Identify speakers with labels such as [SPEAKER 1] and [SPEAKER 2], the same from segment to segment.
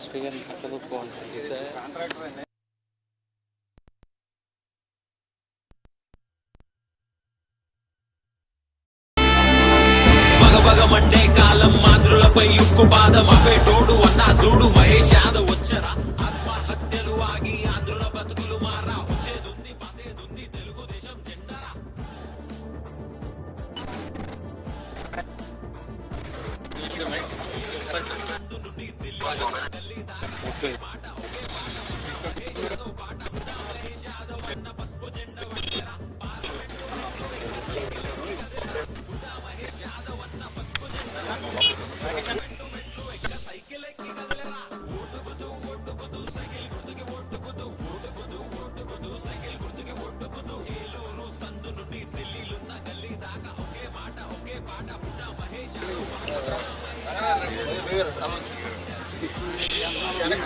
[SPEAKER 1] Speaker పక్కన బాగుంటుంది sir
[SPEAKER 2] మగమగమండే కాలం మాంధ్రులపై ఉక్కు బాధ
[SPEAKER 3] మాపేటో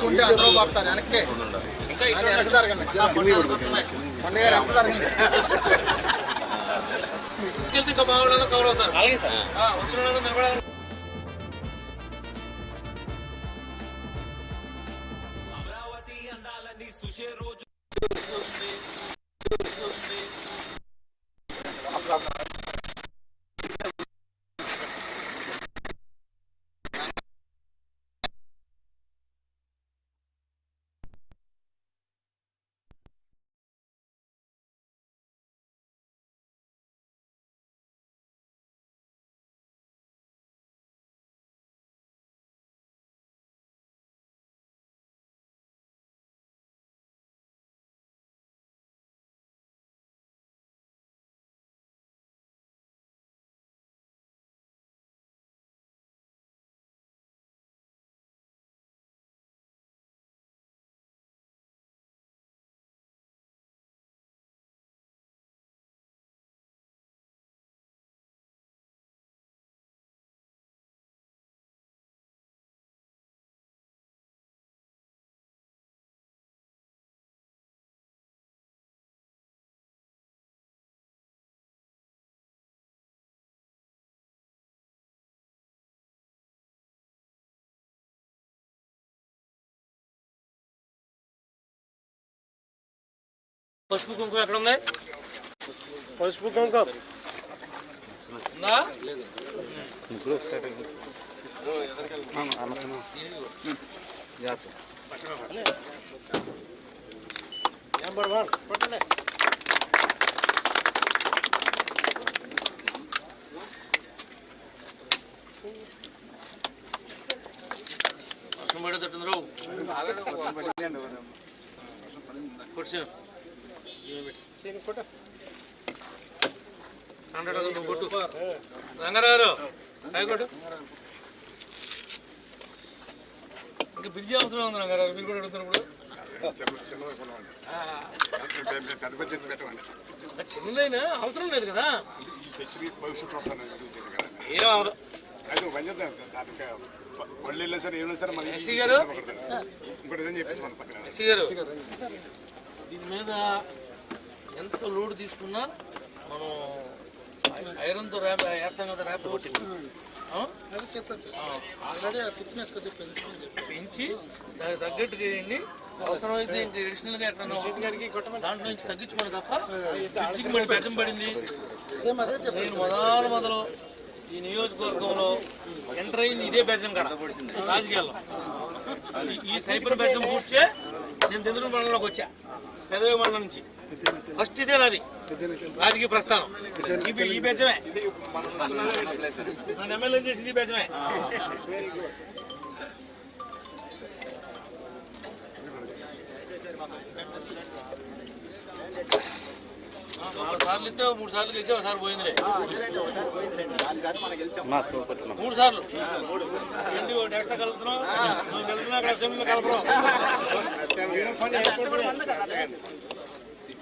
[SPEAKER 3] ఉంటే అందరూ పడతారు. వెనక్కే. అది వెనక్కి జరగండి. పండుగ వెనక్కి జరగండి.
[SPEAKER 2] అమరావతి
[SPEAKER 4] పసుపు కుంకుమ ఎక్కడ ఉంది పసుపు కుంకుమ ఉందా నెంబర్ వన్ పట్టండి వర్షం పడేటట్టుంది రావు కొట్టు హండ్రెడ్ నువ్వు కొట్టు రంగారావు కాయ కొట్టు ఇంకా పిలిచే అవసరం ఉంది రంగారావు మీరు కూడా
[SPEAKER 5] పెట్టమండి
[SPEAKER 4] అది చిన్నదైనా అవసరం లేదు కదా. ఏం
[SPEAKER 5] చేద్దాం దానికి ఒళ్ళు వెళ్ళినా సరే. ఏమైనా సరే మనకి
[SPEAKER 4] ఎస్సీ గారు.
[SPEAKER 5] ఇంకోటి ఏదైనా చెప్పేసి మన పక్కన
[SPEAKER 4] ఎస్సీ గారు. దీని మీద ఎంత లోడ్ తీసుకున్నా మనం ఐరన్తో ర్యాప్ వేస్తాం కదా ర్యాప్ కొట్టింది. ఆ?
[SPEAKER 6] అది చెప్పచ్చు.
[SPEAKER 4] ఆ.
[SPEAKER 6] ఆల్రెడీ ఆ ఫిట్నెస్ కొద్దిగా పెంచమని చెప్పి
[SPEAKER 4] పెంచి దానికి తగ్గట్టు చేయండి. అవసరమైతే ఇంకా అడిషనల్గా ఎట్లా దాంట్లో నుంచి తగ్గించుకోండి తప్ప ఫ్రిడ్జికి మళ్ళీ బెడ్డం పడింది. మొదలు మొదలు ఈ నియోజకవర్గంలో ఎంటర్ అయింది ఇదే బెజ్జం కాడ రాజకీయాల్లో. ఈ- ఈ సైబర్ బెజ్జం పూర్చే నేను చంద్రుని మండలంలోకి వచ్చా. పెదవి మండలం నుంచి. ఫస్ట్ ఇదే అది రాజకీయ ప్రస్థానం. ఈ ఈ ఎమ్మెల్యే చేసింది ఈ బెజ్జమే సార్లు ఇస్తే మూడు సార్లు గెలిచి ఒకసారి పోయిందిలే. మూడు సార్లు. ఏంటి ఒకటి కలుపుతున్నావు? అక్కడ అసెంబ్లీలో కలపడం.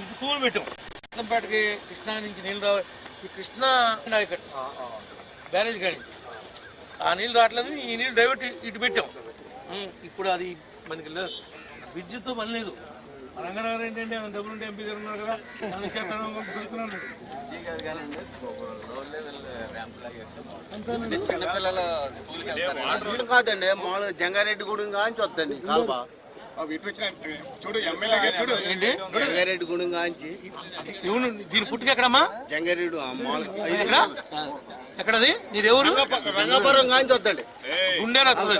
[SPEAKER 4] ఇది తూలు పెట్టాం పేటకి కృష్ణా నుంచి నీళ్ళు రావ. ఈ కృష్ణా బ్యారేజ్ కాడి నుంచి. ఆ నీళ్ళు రావట్లేదు ఈ నీళ్ళు డైవర్ట్ ఇటు పెట్టాం. ఇప్పుడు అది మనకి లేదు. విద్యుత్తో పని లేదు. రంగారావు ఏంటంటే ఆయన డబ్బులు ఉంటే ఎంపీ గారు ఉన్నారు కదా ఆయన
[SPEAKER 7] చిన్నపిల్లల కాదండి మామూలుగా జంగారెడ్డి గూడెం కాంచి వద్దండి కాల్వ. జంగారెడ్డి గూడెం కాంచి.
[SPEAKER 4] ఇవును దీని పుట్టుక ఎక్కడమ్మా?
[SPEAKER 7] జంగారెడ్డి
[SPEAKER 4] ఎక్కడ? ఎక్కడది? నీది ఎవరు?
[SPEAKER 7] రంగాపురం కాంచి వద్దండి
[SPEAKER 4] గుండెరు వస్తుంది.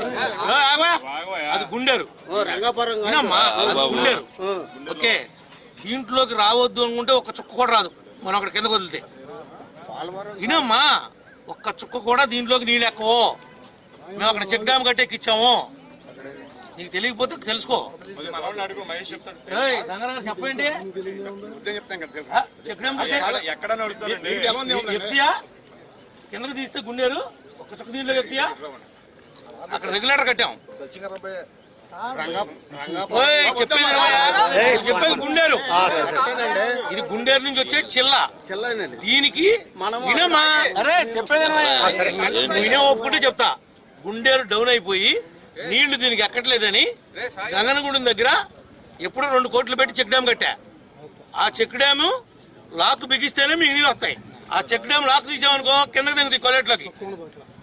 [SPEAKER 4] అది గుండెరు.
[SPEAKER 7] ఓ రంగాపురం
[SPEAKER 4] గుండెరు. ఓకే. దీంట్లోకి రావద్దు అనుకుంటే ఒక్క చుక్క కూడా రాదు. మనం అక్కడ కిందకు వదిలితే. వినమ్మా ఒక్క చుక్క కూడా దీంట్లోకి నీళ్ళు ఎక్కవో. మేము అక్కడ చెక్ డ్యామ్ కట్టేకిచ్చాము నీకు తెలియకపోతే తెలుసుకో.
[SPEAKER 5] మనవాళ్ళని అడుగు మహేష్ చెప్తాడు.
[SPEAKER 4] ఏయ్, రంగనాథ్ చెప్పండి. కిందకి తీస్తే గుండెరు ఒక్క చుక్క దీంట్లో ఎత్తియా అక్కడ రెగ్యులేటర్ కట్టాం. ఓయ్, చెప్పేది గుండెరు ఇది గుండెరు నుంచి వచ్చే చిల్ల. దీనికి వినమ్మా అరే చెప్పేది వినే ఒప్పుకుంటే చెప్తా. గుండెరు డౌన్ అయిపోయి నీళ్ళు దీనికి ఎక్కట్లేదని గంగనగూడెం దగ్గర ఎప్పుడో రెండు కోట్లు పెట్టి చెక్ డ్యామ్ కట్టా. ఆ చెక్ డ్యామ్ లాక్ బిగిస్తేనే మీకు నీళ్ళు వస్తాయి. ఆ చెక్ డ్యామ్ లాక్ తీసామనుకో కిందకి దిగుతాయి కొలెట్లోకి.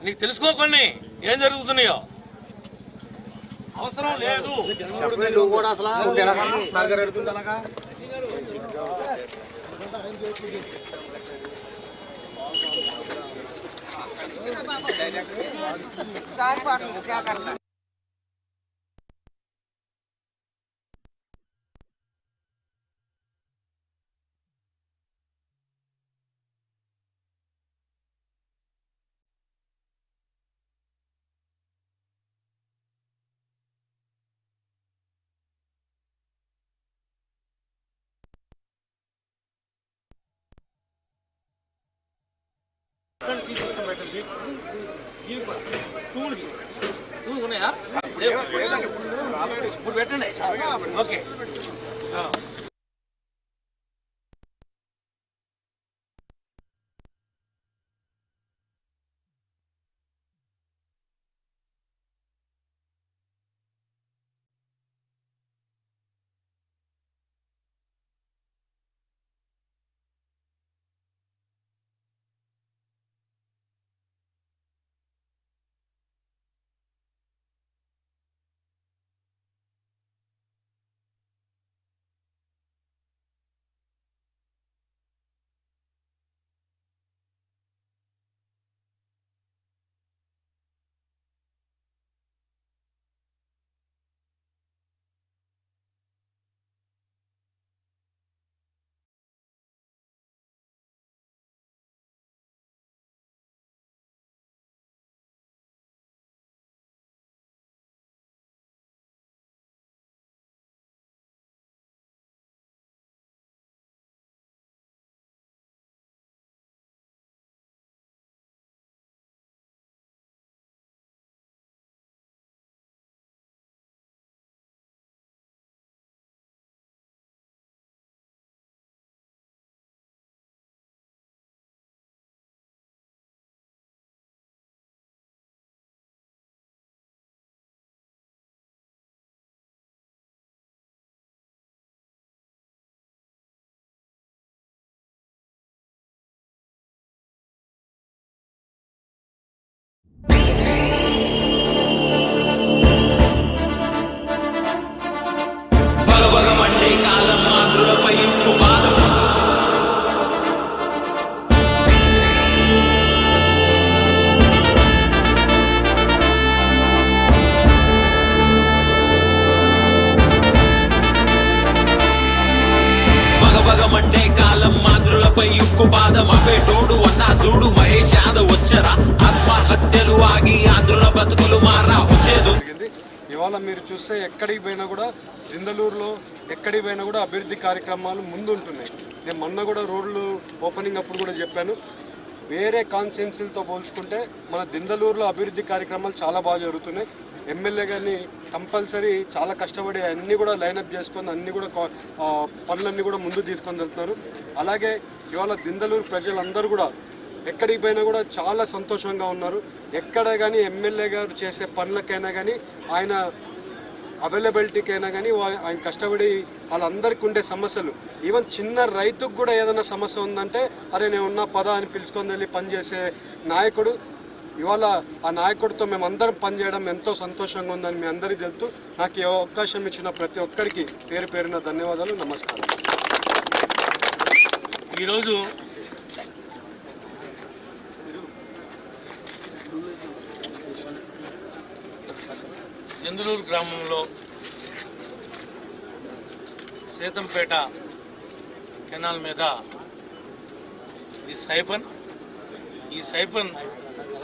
[SPEAKER 4] నీకు తెలుసుకో కొన్ని ఏం జరుగుతున్నాయో. అవసరం లేదు. ఉన్నాయా ఇప్పుడు పెట్టండి ఓకే
[SPEAKER 8] చూస్తే ఎక్కడికి పోయినా కూడా జిందలూరులో ఎక్కడికి పోయినా కూడా అభివృద్ధి కార్యక్రమాలు ముందుంటున్నాయి. నేను మొన్న కూడా రోడ్లు ఓపెనింగ్ అప్పుడు కూడా చెప్పాను. వేరే కాన్స్టెన్సీలతో పోల్చుకుంటే మన దిందలూరులో అభివృద్ధి కార్యక్రమాలు చాలా బాగా జరుగుతున్నాయి. ఎమ్మెల్యే గారిని కంపల్సరీ చాలా కష్టపడి అన్నీ కూడా లైనప్ చేసుకొని అన్నీ కూడా పనులన్నీ కూడా ముందు తీసుకొని వెళ్తున్నారు. అలాగే ఇవాళ దిందలూరు ప్రజలందరూ కూడా ఎక్కడికి పోయినా కూడా చాలా సంతోషంగా ఉన్నారు. ఎక్కడ కానీ ఎమ్మెల్యే గారు చేసే పనులకైనా కానీ ఆయన అవైలబిలిటీకైనా కానీ వా- ఆయన కష్టపడి వాళ్ళందరికీ ఉండే సమస్యలు. ఈవెన్ చిన్న రైతుకు కూడా ఏదైనా సమస్య ఉందంటే అరే నేను ఉన్న పద అని పిలుచుకొని వెళ్ళి పనిచేసే నాయకుడు ఇవాళ ఆ నాయకుడితో మేము అందరం పనిచేయడం ఎంతో సంతోషంగా ఉందని మీ అందరికీ తెలుపుతూ నాకు ఏ అవకాశం ఇచ్చిన ప్రతి ఒక్కరికి పేరు పేరున ధన్యవాదాలు నమస్కారం.
[SPEAKER 4] ఈరోజు చంద్రూరు గ్రామంలో సీతంపేట కెనాల్ మీద ఇది సైఫన్. ఈ సైఫన్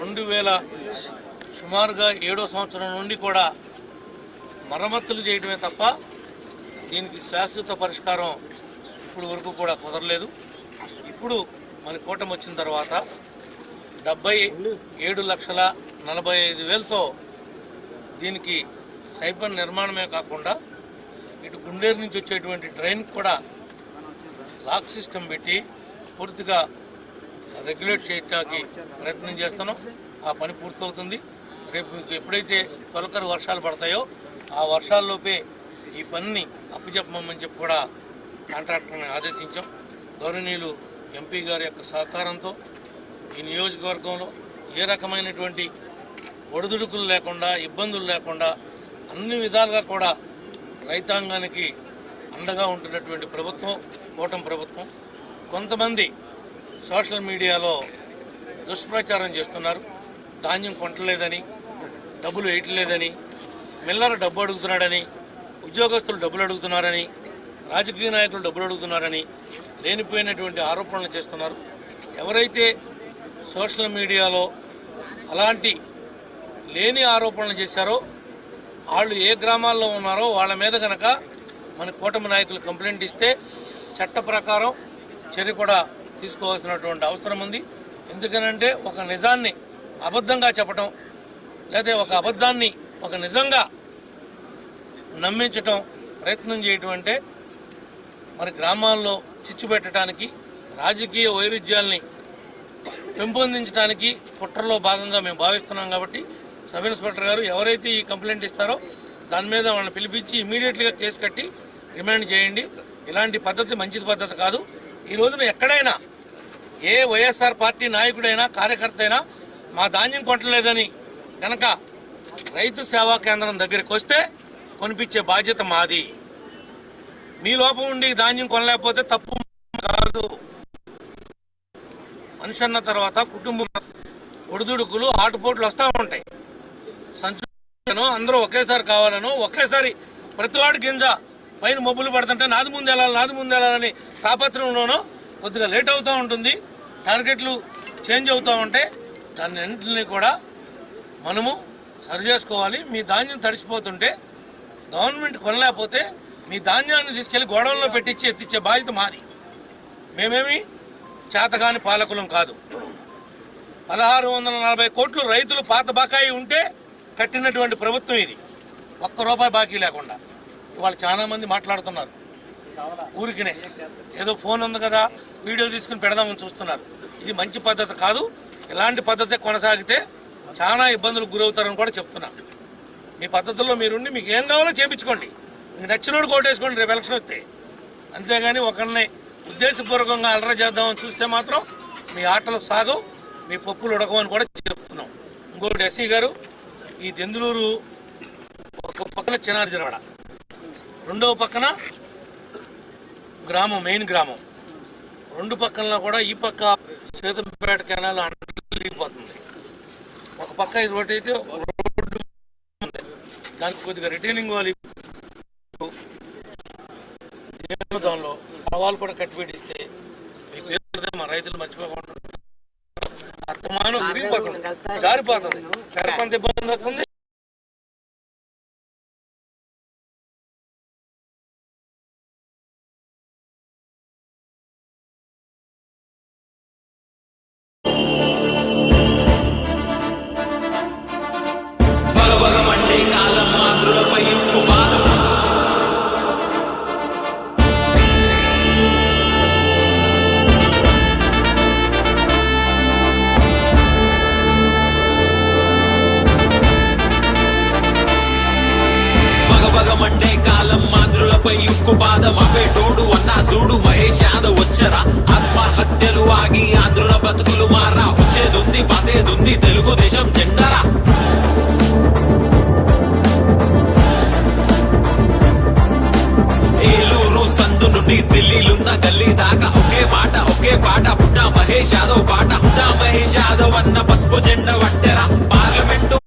[SPEAKER 4] రెండు వేల సుమారుగా ఏడో సంవత్సరం నుండి కూడా మరమ్మతులు చేయడమే తప్ప దీనికి శాశ్వత పరిష్కారం ఇప్పుడు వరకు కూడా కుదరలేదు. ఇప్పుడు మన కూటమి వచ్చిన తర్వాత డెబ్బై ఏడు లక్షల నలభై ఐదు వేలతో దీనికి సైబర్ నిర్మాణమే కాకుండా ఇటు గుండేరు నుంచి వచ్చేటువంటి డ్రైన్ కూడా లాక్ సిస్టమ్ పెట్టి పూర్తిగా రెగ్యులేట్ చేయడానికి ప్రయత్నం చేస్తున్నాం. ఆ పని పూర్తవుతుంది. రేపు మీకు ఎప్పుడైతే తొలకరి వర్షాలు పడతాయో ఆ వర్షాల్లోపే ఈ పనిని అప్పచెప్పమని చెప్పి కూడా కాంట్రాక్టర్ని ఆదేశించాం. గౌరవనీయులు ఎంపీ గారి యొక్క సహకారంతో ఈ నియోజకవర్గంలో ఏ రకమైనటువంటి ఒడిదుడుకులు లేకుండా ఇబ్బందులు లేకుండా అన్ని విధాలుగా కూడా రైతాంగానికి అండగా ఉంటున్నటువంటి ప్రభుత్వం కూటమి ప్రభుత్వం. కొంతమంది సోషల్ మీడియాలో దుష్ప్రచారం చేస్తున్నారు. ధాన్యం కొంటలేదని డబ్బులు వేయట్లేదని మిల్లర్ డబ్బు అడుగుతున్నాడని ఉద్యోగస్తులు డబ్బులు అడుగుతున్నారని రాజకీయ నాయకులు డబ్బులు అడుగుతున్నారని లేనిపోయినటువంటి ఆరోపణలు చేస్తున్నారు. ఎవరైతే సోషల్ మీడియాలో అలాంటి లేని ఆరోపణలు చేశారో వాళ్ళు ఏ గ్రామాల్లో ఉన్నారో వాళ్ళ మీద కనుక మన కూటమి నాయకులు కంప్లైంట్ ఇస్తే చట్ట ప్రకారం చర్య కూడా తీసుకోవాల్సినటువంటి అవసరం ఉంది. ఎందుకనంటే ఒక నిజాన్ని అబద్ధంగా చెప్పటం లేదా ఒక అబద్ధాన్ని ఒక నిజంగా నమ్మించటం ప్రయత్నం చేయటం అంటే మరి గ్రామాల్లో చిచ్చు పెట్టడానికి రాజకీయ వైరుధ్యాల్ని పెంపొందించడానికి కుట్రలో భాగంగా మేము భావిస్తున్నాం కాబట్టి సబ్ ఇన్స్పెక్టర్ గారు ఎవరైతే ఈ కంప్లైంట్ ఇస్తారో దాని మీద వాళ్ళని పిలిపించి ఇమీడియట్లీగా కేసు కట్టి రిమాండ్ చేయండి. ఇలాంటి పద్ధతి మంచిది పద్ధతి కాదు. ఈ రోజున ఎక్కడైనా ఏ వైఎస్ఆర్ పార్టీ నాయకుడైనా కార్యకర్త అయినా మా ధాన్యం కొట్టలేదని కనుక రైతు సేవా కేంద్రం దగ్గరికి వస్తే కొనిపించే బాధ్యత మాది. మీ లోపం ఉండి ధాన్యం కొనలేకపోతే తప్పు కాదు. మనిషి అన్న తర్వాత కుటుంబం ఒడిదుడుకులు ఆటుపోట్లు వస్తూ ఉంటాయి. సంచులను అందరూ ఒకేసారి కావాలను ఒకేసారి ప్రతివాడు గింజ పైన మబ్బులు పడుతుంటే నాది ముందు వెళ్ళాలి నాది ముందు వెళ్ళాలని తాపత్రంలోనూ కొద్దిగా లేట్ అవుతూ ఉంటుంది. టార్గెట్లు చేంజ్ అవుతూ ఉంటే దాన్ని కూడా మనము సరి చేసుకోవాలి. మీ ధాన్యం తడిసిపోతుంటే గవర్నమెంట్ కొనలేకపోతే మీ ధాన్యాన్ని తీసుకెళ్ళి గోడౌన్లో పెట్టించి ఎత్తిచ్చే బాధ్యత మాది. మేమేమి చేతగాని పాలకులం కాదు. పదహారు వందల నలభై కోట్లు రైతులు పాత బకాయి ఉంటే కట్టినటువంటి ప్రభుత్వం ఇది. ఒక్క రూపాయి బాకీ లేకుండా. ఇవాళ చాలామంది మాట్లాడుతున్నారు. ఊరికినే. ఏదో ఫోన్ ఉంది కదా వీడియో తీసుకుని పెడదామని చూస్తున్నారు. ఇది మంచి పద్ధతి కాదు. ఇలాంటి పద్ధతి కొనసాగితే చాలా ఇబ్బందులకు గురవుతారని కూడా చెప్తున్నా. మీ పద్ధతుల్లో మీరుండి మీకు ఏం కావాలో చేపించుకోండి. మీకు నచ్చినోడు కోటేసుకోండి రేపు ఎలక్షన్ వస్తే. అంతేగాని ఒకరిని ఉద్దేశపూర్వకంగా అలర చేద్దామని చూస్తే మాత్రం మీ ఆటలు సాగు మీ పప్పులు ఉడకమని కూడా చెప్తున్నాం. ఇంకోటి ఎస్సీ గారు ఈ దెందులూరు ఒక పక్కన చినార్జనవాడ. రెండవ పక్కన గ్రామం మెయిన్ గ్రామం. రెండు పక్కన కూడా ఈ పక్క సీతంపేట కెనాల్ అంటలిపోతుంది ఒక పక్క ఇది రోడ్డు అయితే రోడ్డు దానికి కొద్దిగా రిటైనింగ్ వాళ్ళు దానిలో సవాలు కూడా కట్టిపెట్టిస్తే మీకు మా రైతులు మర్చిపోకుండా అత్తమానం విరిగిపోతుంది జారిపోతుంది కడపంత ఇబ్బంది వస్తుంది.
[SPEAKER 3] దేశం జెండరా? ఏలూరు సందు నుండి ఢిల్లీలున్న గల్లీ దాకా ఒకే మాట ఒకే పాట. పుట్టా మహేష్ యాదవ్ పాట. పుట్టా మహేష్ యాదవ్ అన్న పసుపు జెండ వట్టెరా. పార్లమెంటు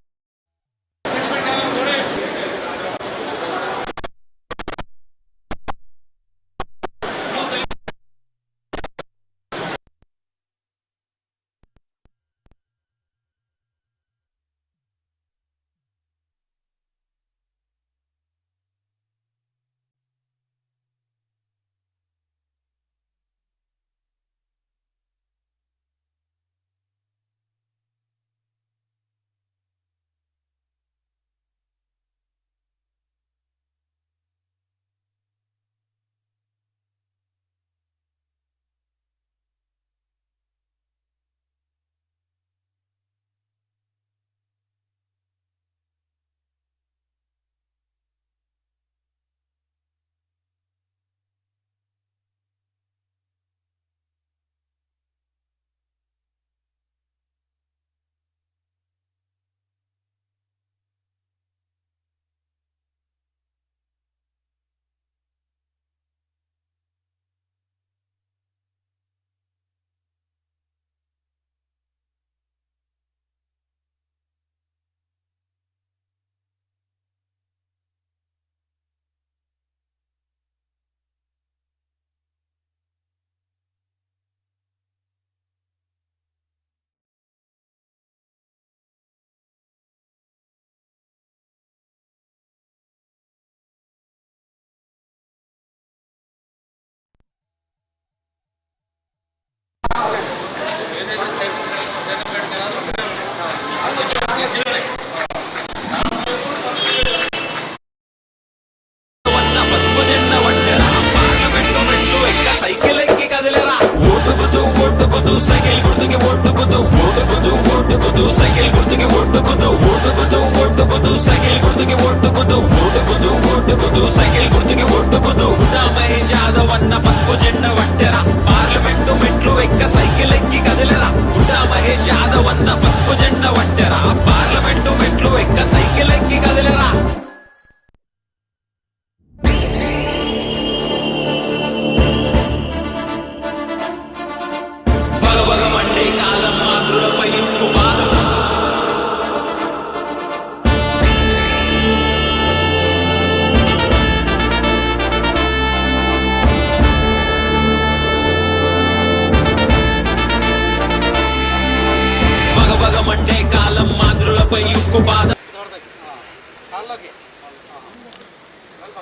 [SPEAKER 3] గుర్తుకి ఓటుకుతూ ఓటుకుతూ సైకిల్ గుర్తుకి ఓటుకుతూ ఉడా మహేష్ యాదవ్ అన్న పసుపు జెండ వట్టెరా పార్లమెంటు మెట్లు ఎక్క సైకిల్ ఎక్కి కదిలెరా. ఉడా మహేష్ యాదవ్ అన్న పసుపు జెండ వట్టెరా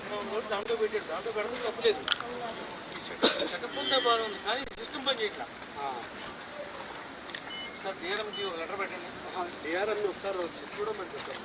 [SPEAKER 4] పక్కన ఉంది దాంట్లో పెట్టాడు దాంట్లో పెడతాం తప్పలేదు సెటప్ ఉందే బాగుంది కానీ సిస్టమ్ పని చేయట్లా. సార్ డిఆర్ఎంకి ఒక లెటర్ పెట్టండి.
[SPEAKER 8] డిఆర్ఎం ఒకసారి వచ్చి చూడమని చెప్పారు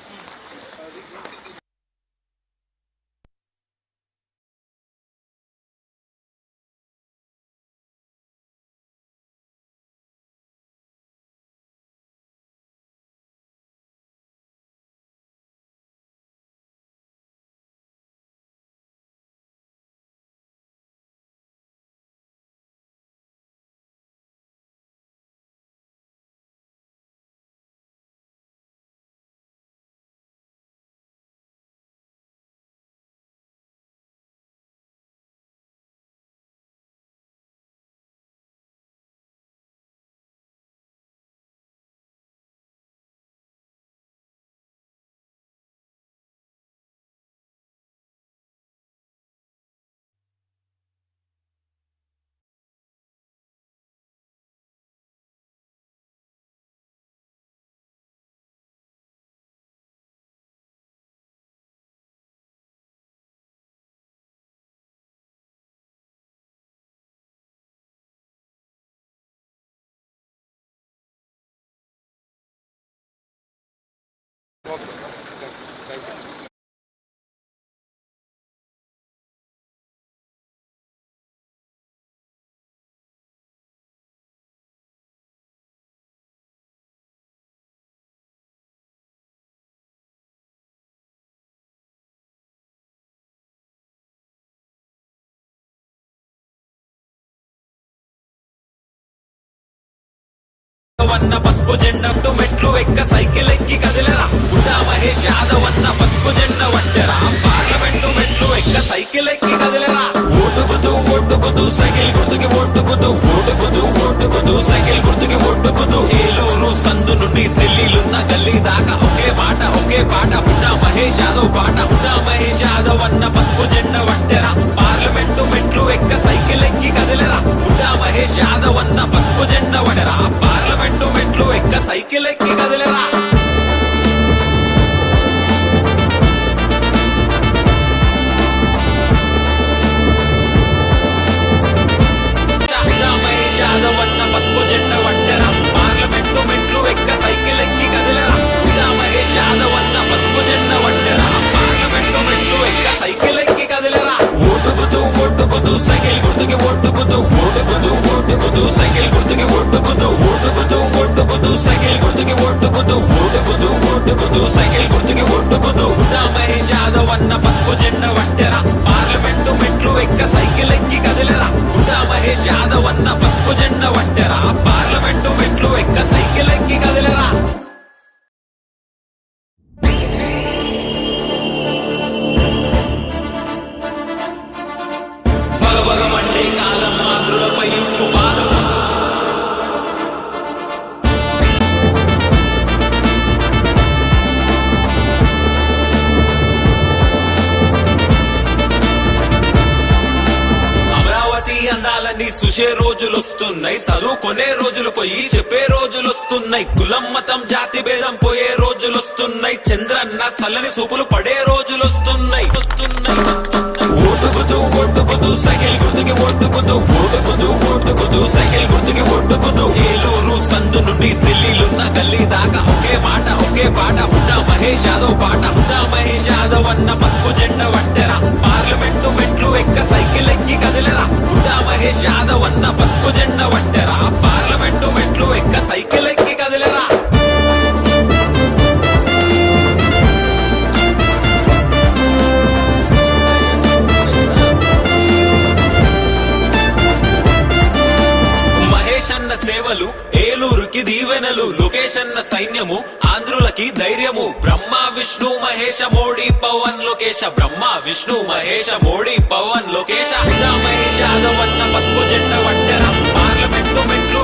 [SPEAKER 8] Wat?
[SPEAKER 3] వన్న పసుపు జెండంటూ మెట్లు ఎక్క సైకిల్ ఎక్కి కదిలరా. పుట్టా మహేష్ యాదవ్ అన్న పసుపు జెండ వడ్డరా పార్లమెంటు మెట్లు ఎక్క సైకిల్ ఎక్కి కదిలరా. ఓటుకుదు ఓటుకుదు సైకిల్ గుర్తుకి ఓటుకుదు ఓటుకుదు ఓటుకుదు సైకిల్ గుర్తుకి ఓటుకుదు ఏలూరు సందు నుండి ఢిల్లీలున్న గల్లీ దాకా ఒకే మాట ఒకే పాట. పుట్టా మహేష్ యాదవ్ పాట. పుట్టా మహేష్ యాదవ్ అన్న పసుపు జెండ వట్టెరా పార్లమెంటు మెట్లు ఎక్క సైకిల్ ఎక్కి అన్న పసుపు జెండ వట్ట గుర్తుకి ఏలూరు సందు నుండి ఢిల్లీలున్న గల్లీ దాకా ఒకే మాట ఒకే పాట. ఉన్నా మహేష్ యాదవ్ పాట. ఉన్నా మహేష్ యాదవ్ అన్న పసుపు జెండ వట్టెరా. పార్లమెంటు మెట్లు ఎక్క సైకిల్ ఎక్కి కదిలరా. ఉన్నా మహేష్ యాదవ్ అన్న పసుపు జెండ వట్టెరా. సైన్యము ఆంధ్రులకి ధైర్యము. బ్రహ్మ విష్ణు మహేష మోడీ పవన్ లోకేష బ్రహ్మ విష్ణు మహేష మోడీ పవన్ లోకేష మహేష్ యాదవ్ అన్న పసుపు జెండ వట్టెన పార్లమెంటు మెట్లు